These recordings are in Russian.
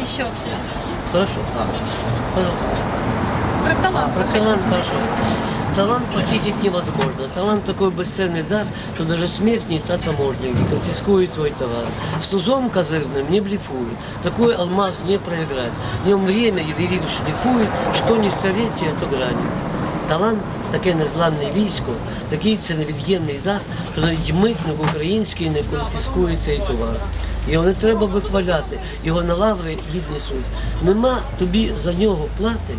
еще в следующий. Хорошо? А, пожалуйста. Про талант. Про вы талант хотите? хорошо. Талант похитить невозможно. Талант такой бесценный дар, что даже смерть не та таможня, не конфискует твой товар. С тузом козырным не блефует. Такой алмаз не проиграть. В нем время ювелир шлифует, что не століття, то грані. Талант таке незламне військо, такий це невід'ємний дар, що навіть митник український не конфіскує цей товар. Його не треба вихваляти, його на лаври віднесуть. Нема тобі за нього плати,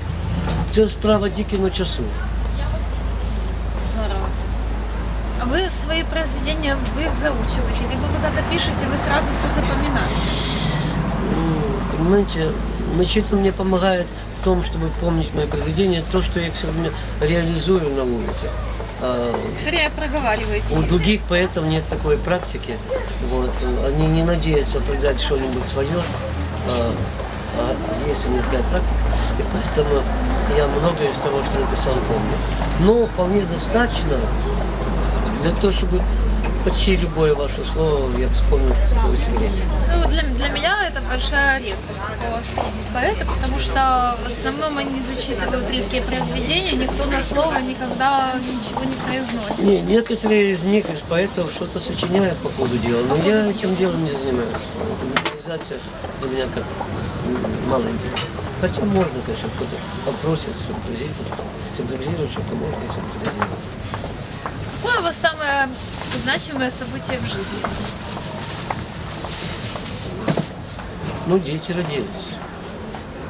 це справа тільки на часу. Здорово. А вы свои произведения, вы их заучиваете, либо вы когда пишете, вы сразу все запоминаете? Ну, Понимаете, значительно мне помогает в том, чтобы помнить мои произведения, то, что я их все время реализую на улице. А, Все время проговариваете. У других поэтов нет такой практики. Вот. Они не надеются придать что-нибудь свое. А, а есть у них такая практика. И поэтому я многое из того, что написал, помню. Но вполне достаточно для того, чтобы почти любое ваше слово я вспомнил. Ну, для, для меня это большая редкость такого среди поэта, потому что в основном они зачитывают редкие произведения, никто на слово никогда ничего не произносит. Не, некоторые из них, из поэтов, что-то сочиняют по ходу дела, но я этим делом не занимаюсь. Импровизация для меня как мало интересно. Хотя можно, конечно, кто-то попросит симпровизировать, симпровизировать что-то можно симпровизировать. Вас самое значимое событие в жизни? Ну, дети родились.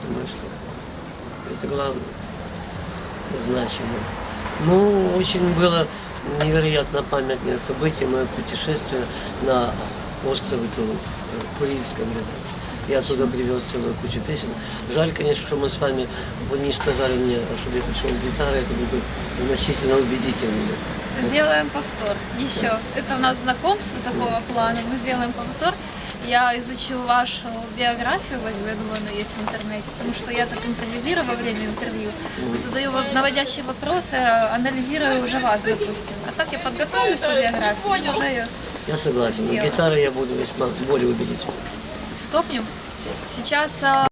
Думаю, что это главное, значимо. Ну, очень было невероятно памятное событие, мое путешествие на остров в Курильском. Я оттуда привез целую кучу песен. Жаль, конечно, что мы с вами, вы не сказали мне, чтобы я пришел с гитарой, это было бы значительно убедительнее. Сделаем повтор. Еще. Это у нас знакомство такого плана. Мы сделаем повтор. Я изучу вашу биографию, возьму, я думаю, она есть в интернете, потому что я так импровизирую во время интервью, задаю наводящие вопросы, анализирую уже вас, допустим. А так я подготовлюсь по биографии, и уже ее Я согласен, но Сделаем. гитарой я буду весьма более убедительным. Стопнем. Сейчас а,